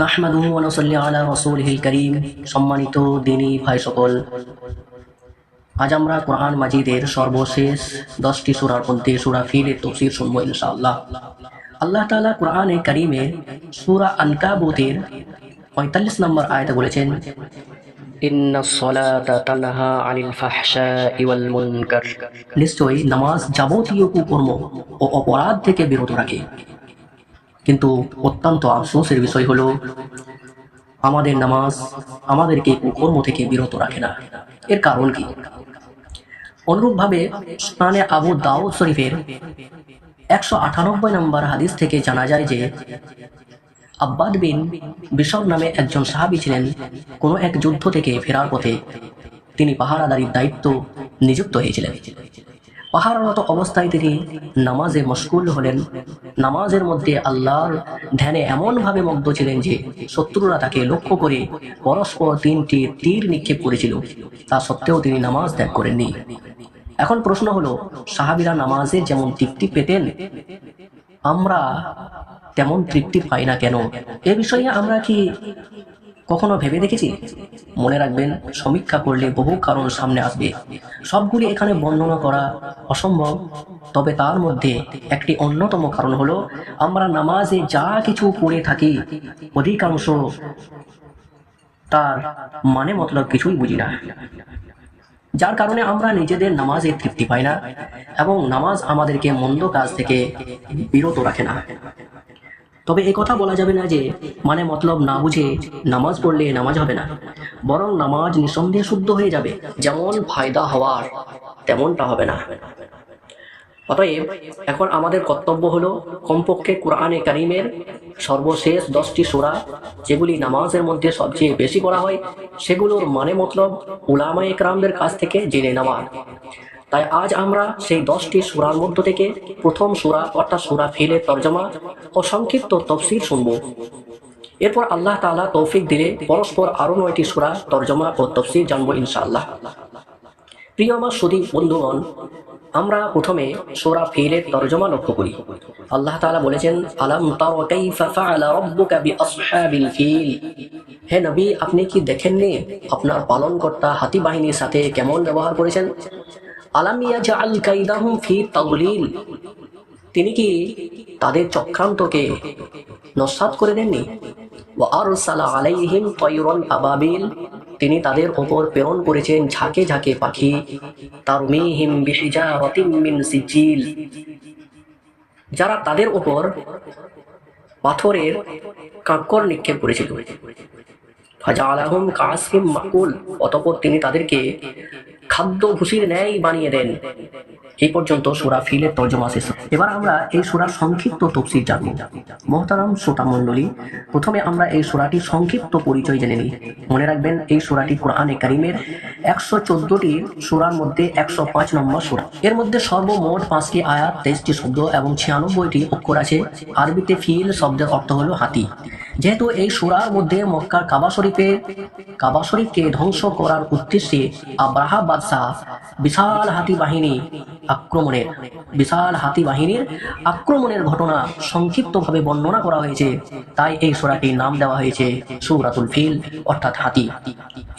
নাহমাদুহু ওয়া নুসাল্লি আলা রাসূলিহিল কারীম সম্মানিত দিনী ভাই সকল। আজ আমরা কোরআন মাজিদের সর্বশেষ দশটি সূরার মধ্যে সূরা ফিলের তফসির শুনব ইনশাআল্লাহ। আল্লাহ তাআলা কোরআনে কারীমে সূরা আনকাবুতের পঁয়তাল্লিশ নম্বর আয়াতে বলেছেন ইন্না সলাতা তানহা আনিল ফাহশাই ওয়াল মুনকার। নিশ্চয়ই নামাজ যাবতীয় কুকর্ম ও অপরাধ থেকে বিরত রাখে। কিন্তু অত্যন্ত আফসোসের বিষয় হলো, আমাদের নামাজ আমাদেরকে কুকর্ম থেকে বিরত রাখে না। এর কারণ কি? অনুরূপভাবে স্নানে আবু দাউদ শরীফের একশো আটানব্বই নম্বর হাদিস থেকে জানা যায় যে, আব্বাদ বিন বিশব নামে একজন সাহাবি ছিলেন। কোনো এক যুদ্ধ থেকে ফেরার পথে তিনি পাহারাদারির দায়িত্ব নিযুক্ত হয়েছিলেন। পাহারারত অবস্থায় তিনি নামাজে মশগুল হলেন। নামাজের মধ্যে আল্লাহর ধ্যানে এমনভাবে মগ্ন ছিলেন যে শত্রুরা তাকে লক্ষ্য করে পরস্পর তিনটি তীর নিক্ষেপ করেছিল। তা সত্ত্বেও তিনি নামাজ ত্যাগ করেননি। এখন প্রশ্ন হলো, সাহাবিরা নামাজে যেমন তৃপ্তি পেতেন, আমরা তেমন তৃপ্তি পাই না কেন? এ বিষয়ে আমরা কি কখনো ভেবে দেখেছি? মনে রাখবেন, সমীক্ষা করলে বহু কারণ সামনে আসবে। সবগুলি এখানে বর্ণনা করা অসম্ভব। তবে তার মধ্যে একটি অন্যতম কারণ হলো, আমরা নামাজে যা কিছু পড়ে থাকি, অধিকাংশ তার মানে মতলব কিছুই বুঝি না। যার কারণে আমরা নিজেদের নামাজে তৃপ্তি পাই না এবং নামাজ আমাদেরকে মন্দ কাজ থেকে বিরত রাখে না। তবে এ কথা বলা যাবে না যে মানে মতলব না বুঝে নামাজ পড়লে নামাজ হবে না। বরং নামাজ নিঃসন্দেহে শুদ্ধ হয়ে যাবে, যেমন ফায়দা হওয়ার তেমনটা হবে না। অতএব এখন আমাদের কর্তব্য হলো কমপক্ষে কোরআনে কারিমের সর্বশেষ দশটি সোরা, যেগুলি নামাজের মধ্যে সবচেয়ে বেশি করা হয়, সেগুলোর মানে মতলব উলামা একরামদের কাছ থেকে জেনে নেওয়া। তাই আজ আমরা সেই দশটি সুরার মধ্য থেকে প্রথম সুরা অর্থাৎ সুরা ফিলের তর্জমা ও সংক্ষিপ্ত তফসির শুনব। এরপর আল্লাহ তাআলা তৌফিক দিলে পরস্পর আরও নয়টি সূরা তর্জমা ও তফসির জানব ইনশাআল্লাহ। প্রিয় আমার সুদী বন্ধুগণ, আমরা প্রথমে সূরা ফিলের তর্জমা লক্ষ্য করি। আল্লাহ তাআলা বলেছেন, আলাম তারা কাইফা ফাআলা রাব্বুকা বিআসহাবিল ফিল? হে নবী, আপনি কি দেখেননি আপনার পালনকর্তা হাতি বাহিনীর সাথে কেমন ব্যবহার করেছেন? কাইদাহুম তিনি কি তাদের চক্রান্তকে নস্বাত করে দেননি? আলাইহিম আবাবিল। তিনি তাদের ওপর প্রেরণ করেছেন ঝাঁকে ঝাঁকে পাখি। মিন সিজিল। যারা তাদের ওপর পাথরের কাঁকড় নিক্ষেপ করেছিল। ফাজালাহুম কাসিম মাকুল। অতঃপর তিনি তাদেরকে খাদ্য ভুসির ন্যায় বানিয়ে দেন। এই পর্যন্ত সুরা ফিলের তর্জমা শেষ। এবার আমরা এই সুরার সংক্ষিপ্ত তফসির জানব। মহতারাম শ্রোতা মণ্ডলী, প্রথমে আমরা এই সুরাটির সংক্ষিপ্ত পরিচয় জেনে নিই। মনে রাখবেন, এই সুরাটি কোরআনে কারিমের একশো চোদ্দটি সুরার মধ্যে একশো পাঁচ নম্বর সুরা। এর মধ্যে সর্বমোট পাঁচটি আয়াত, তেইশটি শব্দ এবং ছিয়ানব্বইটি অক্ষর আছে। আরবিতে ফিল শব্দের অর্থ হলো হাতি। যেহেতু এই সুরার মধ্যে মক্কার কাবা শরীফের কাবা শরীফকে ধ্বংস করার উদ্দেশ্যে আব্রাহা বাদশাহ বিশাল হাতি বাহিনী আক্রমণের বিশাল হাতি বাহিনীর আক্রমণের ঘটনা সংক্ষিপ্তভাবে বর্ণনা করা হয়েছে। তাই এই সুরাটির নাম দেওয়া হয়েছে সৌরাতুল ফিল, অর্থাৎ হাতি।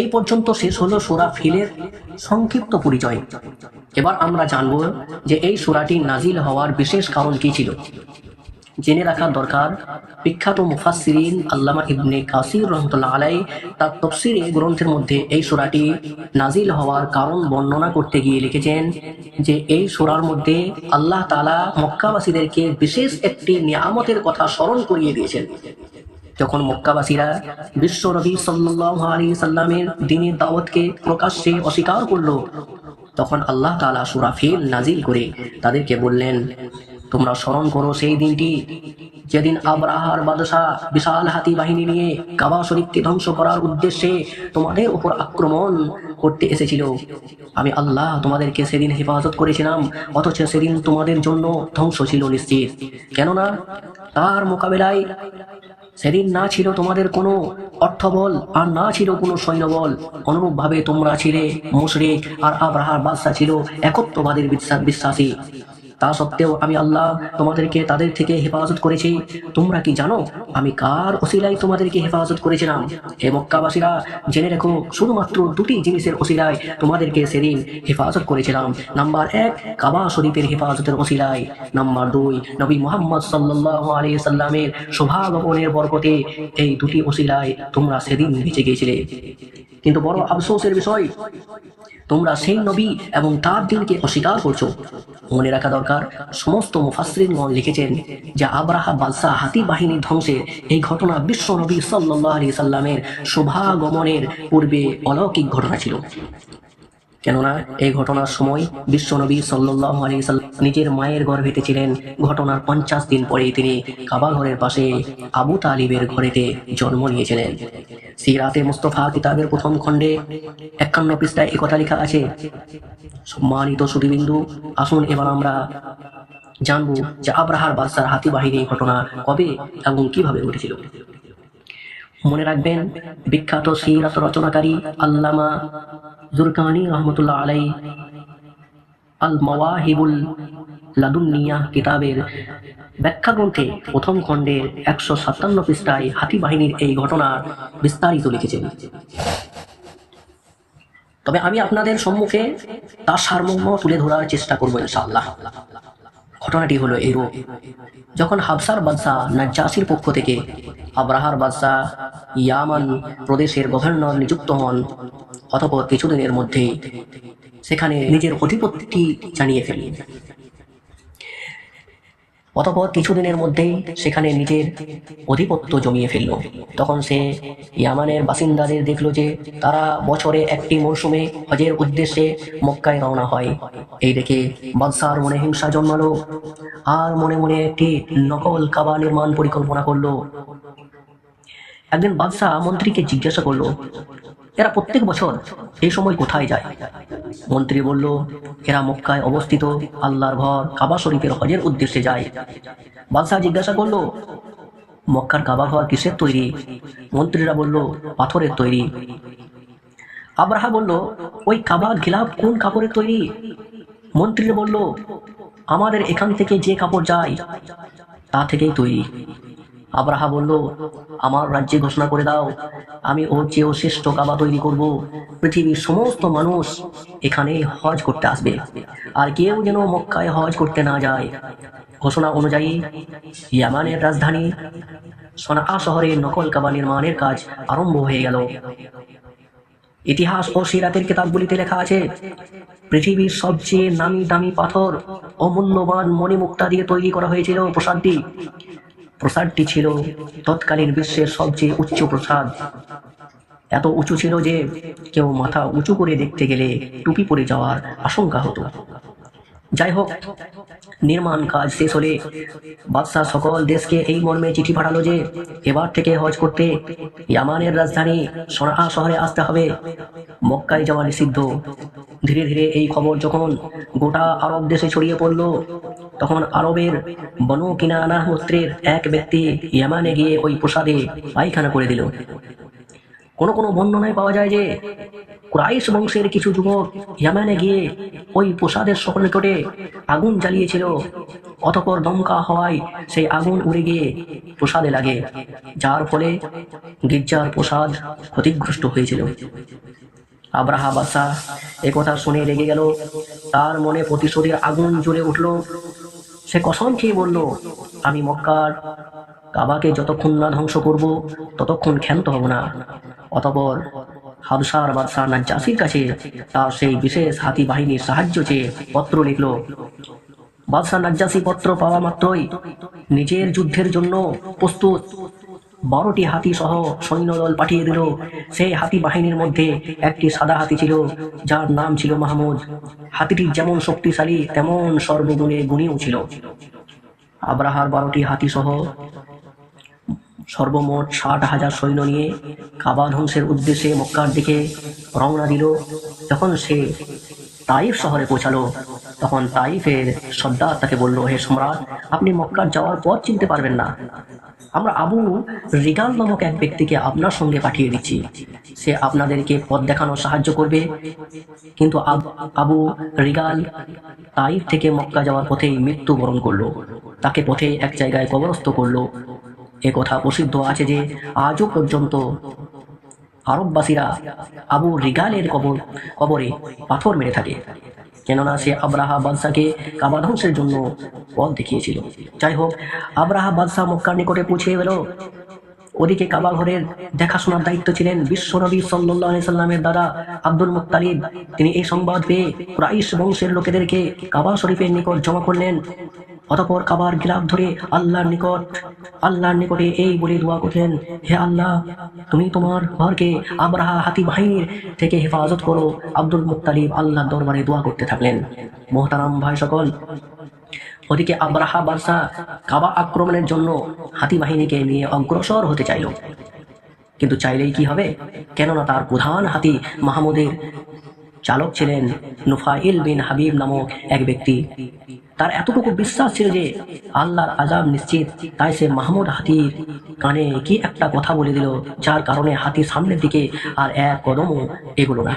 এই পর্যন্ত শেষ হলো সুরা ফিলের সংক্ষিপ্ত পরিচয়। এবার আমরা জানব যে এই সুরাটি নাজিল হওয়ার বিশেষ কারণ কি ছিল। জেনে রাখা দরকার। বিখ্যাত মুফাসসিরিন আল্লামা ইবনে কাসির রহমতুল্লাহ আলাই তার তফসিরে গ্রন্থের মধ্যে এই সূরাটি নাজিল হওয়ার কারণ বর্ণনা করতে গিয়ে লিখেছেন যে, এই সূরার মধ্যে আল্লাহ তালা মক্কাবাসীদেরকে বিশেষ একটি নিয়ামতের কথা স্মরণ করিয়ে দিয়েছেন। যখন মক্কাবাসীরা বিশ্ব সাল্লাল্লাহু আলাইহি সাল্লামের দিনের দাওয়াতকে প্রকাশ্যে অস্বীকার করল, তখন আল্লাহ তাআলা সূরা ফিল নাজিল করে তাদেরকে বললেন তোমরা স্মরণ করো সেই দিনটি। যেদিন আবরাহার বাদশাহ বিশাল হাতি বাহিনী নিয়ে কাবা শরীফকে ধ্বংস করার উদ্দেশ্যে তোমাদের উপর আক্রমণ করতে এসেছিল। আমি আল্লাহ তোমাদেরকে সেদিন হেফাজত করেছিলাম, অথচ সেদিন তোমাদের জন্য ধ্বংস ছিল নিশ্চিত। কেননা তার মোকাবেলায় সেদিন না ছিল তোমাদের কোনো অর্থবল আর না ছিল কোনো সৈন্যবল। অনুরূপভাবে তোমরা ছিলে মুশরিক আর আবরাহার বাদশা ছিল একত্ববাদের বিশ্বাস বিশ্বাসী। তা সত্ত্বেও আমি আল্লাহ তোমাদেরকে তাদের থেকে হেফাজত করেছি। তোমরা কি জানো, আমি কার ওসিলায় তোমাদেরকে হেফাজত করেছিলাম? হে মক্কাবাসীরা, জেনে রেখো, শুধুমাত্র দুটি জিনিসের ওসিলায় তোমাদেরকে সেদিন হেফাজত করেছিলাম। নাম্বার এক, কাবা শরীফের হেফাজতের ওসিলায়। নাম্বার দুই, নবী মোহাম্মদ সাল্লাহ আলী সাল্লামের শোভাগমনের বরকতে এই দুটি ওসিলায় তোমরা সেদিন বেঁচে গিয়েছিলে। কিন্তু বড় আফসোসের বিষয়, তোমরা সেই নবী এবং তার দিনকে অস্বীকার করছ। মনে রাখা দরকার, সমস্ত মুফাসরিনগণ লিখেছেন যে আবরাহা বাদশাহ হাতি বাহিনী ধ্বংসের এই ঘটনা বিশ্ব নবী সাল্লাহ আলী সাল্লামের শোভাগমনের পূর্বে অলৌকিক ঘটনা ছিল। কেননা এই ঘটনার সময় বিশ্বনবী সাল্লাহ আলী সাল্লাম নিজের মায়ের গর্ভেতে ছিলেন ঘটনার পঞ্চাশ দিন পরেই তিনি কাবা ঘরের পাশে আবু তালিবের ঘরেতে জন্ম নিয়েছিলেন। সিরাতে মুস্তফা কিতাবের প্রথম খণ্ডে একান্ন পৃষ্ঠায় একথা লেখা আছে, সম্মানিত সুদীবিন্দু আসুন এবার আমরা জানব যে আব্রাহার বাদশার হাতি বাহিনী ঘটনা কবে এবং কীভাবে ঘটেছিল। মনে রাখবেন, বিখ্যাত সিরাত রচনাকারী আল্লামা জুরকানি রহমতুল্লাহ আলাই আল মাওয়াহিবুল লাদুন্নিয়া কিতাবের ব্যাখ্যা গ্রন্থে প্রথম খণ্ডের একশো সাতান্ন পৃষ্ঠায় হাতি বাহিনীর এই ঘটনা বিস্তারিত লিখেছেন। তবে আমি আপনাদের সম্মুখে তার সারমর্ম তুলে ধরার চেষ্টা করব ইনশাআল্লাহ। ঘটনাটি হলো এরূপ। যখন হাবসার বাদশাহ নাজ্জাসির পক্ষ থেকে আবরাহার বাদশাহ ইয়ামান প্রদেশের গভর্নর নিযুক্ত হন অথবা কিছুদিনের মধ্যে সেখানে নিজের অধিপত্যটি জানিয়ে ফেলেন অতপর কিছুদিনের মধ্যেই সেখানে নিজের অধিপত্য জমিয়ে ফেলল। তখন সে ইয়ামানের বাসিন্দাদের দেখল যে তারা বছরে একটি মরশুমে হজের উদ্দেশ্যে মক্কায় রওনা হয়। এই দেখে বাদশার মনে হিংসা জন্মালো আর মনে মনে একটি নকল কাবা নির্মাণ পরিকল্পনা করল। একদিন বাদশাহ মন্ত্রীকে জিজ্ঞাসা করল, এরা প্রত্যেক বছর এই সময় কোথায় যায়? মন্ত্রী বলল, এরা মক্কায় অবস্থিত আল্লাহর ঘর কাবা শরীফের হজের উদ্দেশ্যে যায়। বাদশাহ জিজ্ঞাসা করল, মক্কার কাবা ঘর কিসের তৈরি? মন্ত্রীরা বলল, পাথরের তৈরি। আব্রাহা বলল, ওই কাবা গিলাপ কোন কাপড়ের তৈরি? মন্ত্রীরা বলল, আমাদের এখান থেকে যে কাপড় যায়, তা থেকেই তৈরি। আব্রাহা বলল, আমার রাজ্যে ঘোষণা করে দাও, আমি ওর চেয়েও শ্রেষ্ঠ কাবা তৈরি করব। পৃথিবীর সমস্ত মানুষ এখানে হজ করতে আসবে, আর কেউ যেন মক্কায় হজ করতে না যায়। ঘোষণা অনুযায়ী, ইয়ামানের রাজধানী সনাআ শহরে নকল কাবা নির্মাণের কাজ আরম্ভ হয়ে গেল। ইতিহাস ও সিরাতের কিতাবগুলিতে লেখা আছে, পৃথিবীর সবচেয়ে নামি দামি পাথর ও মূল্যবান মণিমুক্তা দিয়ে তৈরি করা হয়েছিল প্রসাদটি। প্রসাদটি ছিল তৎকালীন বিশ্বের সবচেয়ে উচ্চ প্রসাদ। এত উঁচু ছিল যে কেউ মাথা উঁচু করে দেখতে গেলে টুপি পরে যাওয়ার আশঙ্কা হতো। যাই হোক নির্মাণ কাজ শেষ হলে বাদশাহ সকল দেশকে এই মর্মে চিঠি পাঠালো যে, এবার থেকে হজ করতে ইয়ামানের রাজধানী সনাআ শহরে আসতে হবে। মক্কায় যাওয়া নিষিদ্ধ। ধীরে ধীরে এই খবর যখন গোটা আরব দেশে ছড়িয়ে পড়ল, তখন আরবের বনু কিনানা গোত্রের এক ব্যক্তি ইয়ামানে গিয়ে ওই প্রসাদে পায়খানা করে দিল। কোনো কোনো বর্ণনায় পাওয়া যায় যে ক্রাইশ বংশের কিছু যুবক ইয়ামানে গিয়ে ওই প্রসাদের সকল নিকটে আগুন জ্বালিয়েছিল। অতপর দমকা হওয়ায় সেই আগুন উড়ে গিয়ে প্রসাদে লাগে, যার ফলে গির্জার প্রসাদ ক্ষতিগ্রস্ত হয়েছিল। আব্রাহা বাদশাহ একথা শুনে রেগে গেল। তার মনে প্রতিশোধের আগুন জ্বলে উঠল। সে কসম খেয়ে বলল, আমি মক্কার কাবাকে যতক্ষণ না ধ্বংস করব, ততক্ষণ ক্ষান্ত হব না। অতপর হাবসার বাদশাহ নাজ্জাসির কাছে তার সেই বিশেষ হাতি বাহিনীর সাহায্য চেয়ে পত্র লিখল, বাদশাহ নাজ্জাসি পত্র পাওয়া মাত্রই নিজের যুদ্ধের জন্য প্রস্তুত। বারোটি হাতি সহ সৈন্যদল পাঠিয়ে দিল। সেই হাতি বাহিনীর মধ্যে একটি সাদা হাতি ছিল, যার নাম ছিল মাহমুদ। হাতিটি যেমন শক্তিশালী, তেমন সর্বগুণে গুণীয় ছিল। আব্রাহার বারোটি হাতি সহ সর্বমোট ষাট হাজার সৈন্য নিয়ে কাবা ধ্বংসের উদ্দেশ্যে মক্কার দিকে রওনা দিল। যখন সে তাইফ শহরে পৌঁছালো, তখন তাইফের সর্দার তাকে বলল, হে সম্রাট, আপনি মক্কার যাওয়ার পথ চিনতে পারবেন না। আমরা আবু রিগাল নামক এক ব্যক্তিকে আপনার সঙ্গে পাঠিয়ে দিচ্ছি। সে আপনাদেরকে পথ দেখানো সাহায্য করবে। কিন্তু আব- রিগাল তাইফ থেকে মক্কা যাওয়ার পথেই মৃত্যুবরণ করল। তাকে পথে এক জায়গায় কবরস্থ করল। এ কথা প্রসিদ্ধ আছে যে, আজও পর্যন্ত আরববাসীরা আবু রিগালের কবর কবরে পাথর মেরে থাকে। কেননা সে আব্রাহা বাদশাকে কাবা ধ্বংসের জন্য পথ দেখিয়েছিল। যাই হোক আব্রাহা বাদশাহ মক্কার নিকটে পৌঁছে গেল। ওদিকে কাবা ঘরের দেখাশোনার দায়িত্ব ছিলেন বিশ্বনবী সাল্লাহ সাল্লামের দাদা আব্দুল মুক্তালিব তিনি এই সংবাদ পেয়ে কুরাইশ বংশের লোকেদেরকে কাবা শরীফের নিকট জমা করলেন। অতপর কাবার গিলাফ ধরে আল্লাহর নিকট, আল্লাহর নিকটে এই বলে দোয়া করলেন, হে আল্লাহ, তুমি তোমার ঘরকে আবরাহা হাতি বাহিনীর থেকে হেফাজত করো। আব্দুল মুক্তালিব আল্লাহর দরবারে দোয়া করতে থাকলেন। মোহতারাম ভাই সকল, ওদিকে আব্রাহা বাদশা কাবা আক্রমণের জন্য হাতি বাহিনীকে নিয়ে অগ্রসর হতে চাইল। কিন্তু চাইলেই কি হবে? কেননা তার প্রধান হাতি মাহমুদের চালক ছিলেন নুফাইল বিন হাবিব নামক এক ব্যক্তি। তার এতটুকু বিশ্বাস ছিল যে আল্লাহর আজাব নিশ্চিত। তাই সে মাহমুদ হাতির কানে কি একটা কথা বলে দিল, যার কারণে হাতি সামনের দিকে আর এক কদমও এগোলো না।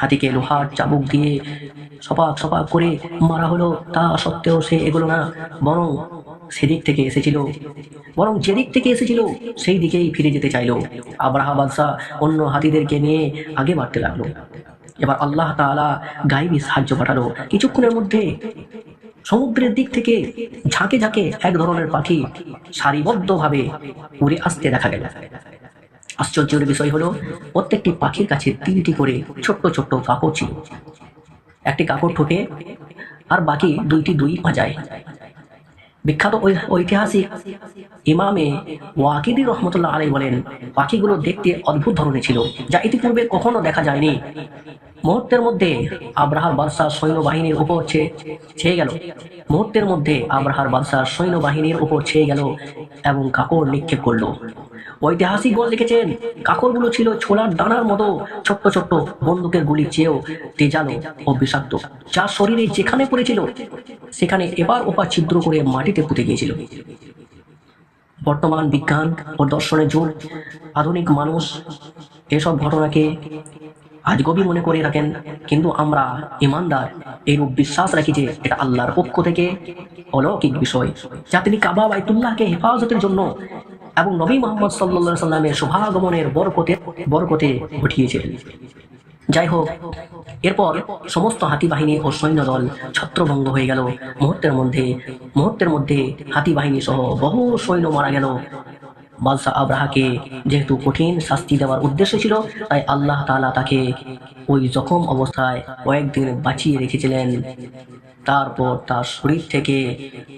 হাতিকে লোহার চাবুক দিয়ে সপাক সপাক করে মারা হলো, তা সত্ত্বেও সে এগোলো না, বরং সেদিক থেকে এসেছিল। বরং যেদিক থেকে এসেছিল, সেই দিকেই ফিরে যেতে চাইলো। আব্রাহা বাদশাহ অন্য হাতিদেরকে নিয়ে আগে বাড়তে লাগল। এবার আল্লাহ তাআলা গাইবি সাহায্য পাঠালো। কিছুক্ষণের মধ্যে সমুদ্রের দিক থেকে ঝাঁকে ঝাঁকে এক ধরনের পাখি সারিবদ্ধভাবে উড়ে আসতে দেখা গেল। আশ্চর্যের বিষয় হলো, প্রত্যেকটি পাখির কাছে তিনটি করে ছোট্ট ছোট্ট কাপড় ছিল। একটি কাপড় ঠোঁটে, আর বাকি দুইটি দুই পাজায়। বিখ্যাত ঐতিহাসিক ইমামে ওয়াকিদি রহমতুল্লাহ আলাই বলেন, পাখিগুলো দেখতে অদ্ভুত ধরনের ছিল, যা ইতিপূর্বে কখনো দেখা যায়নি। মুহূর্তের মধ্যে আব্রাহার বাদশাহ সৈন্যবাহিনীর উপর ছেয়ে গেল। মুহূর্তের মধ্যে আব্রাহার বাদশাহ সৈন্যবাহিনীর উপর ছেয়ে গেল এবং কাকড় নিক্ষেপ করল। ঐতিহাসিকগণ লিখেছেন কাকড়গুলো ছিল ছোলার দানার মতো ছোট্ট ছোট্ট বন্দুকের গুলি চেয়েও তেজালো ও বিষাক্ত যা শরীরে যেখানে পড়েছিল, সেখানে এবার ওপার ছিদ্র করে মাটিতে পুঁতে গিয়েছিল। বর্তমান বিজ্ঞান ও দর্শনের যুগ, আধুনিক মানুষ এসব ঘটনাকে আজগবি মনে করে রাখেন, কিন্তু আমরা ইমানদার, এইরূপ বিশ্বাস রাখি যে এটা আল্লাহর পক্ষ থেকে অলৌকিক বিষয়। যা তিনি কাবা বাইতুল্লাহকে হেফাজতের জন্য এবং নবী মোহাম্মদ সাল্লা সাল্লামের শুভাগমনের বরকতে বরকতে ঘটিয়েছিলেন যাই হোক এরপর সমস্ত হাতি বাহিনী ও সৈন্যদল ছত্রভঙ্গ হয়ে গেল। মুহূর্তের মধ্যে মুহূর্তের মধ্যে হাতি বাহিনী সহ বহু সৈন্য মারা গেল। বাদশাহ আব্রাহাকে যেহেতু কঠিন শাস্তি দেওয়ার উদ্দেশ্য ছিল, তাই আল্লাহ তাআলা তাকে ওই জখম অবস্থায় কয়েকদিন বাঁচিয়ে রেখেছিলেন। তারপর তার শরীর থেকে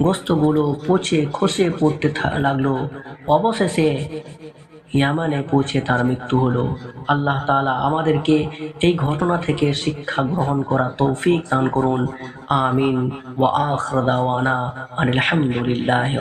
গোস্তগুলো পচে খসে পড়তে লাগল। অবশেষে ইয়ামানে পৌঁছে তার মৃত্যু হলো। আল্লাহ তাআলা আমাদেরকে এই ঘটনা থেকে শিক্ষা গ্রহণ করা তৌফিক দান করুন। আমিন। ওয়া আখির দাওয়ানা আনিল হামদুলিল্লাহি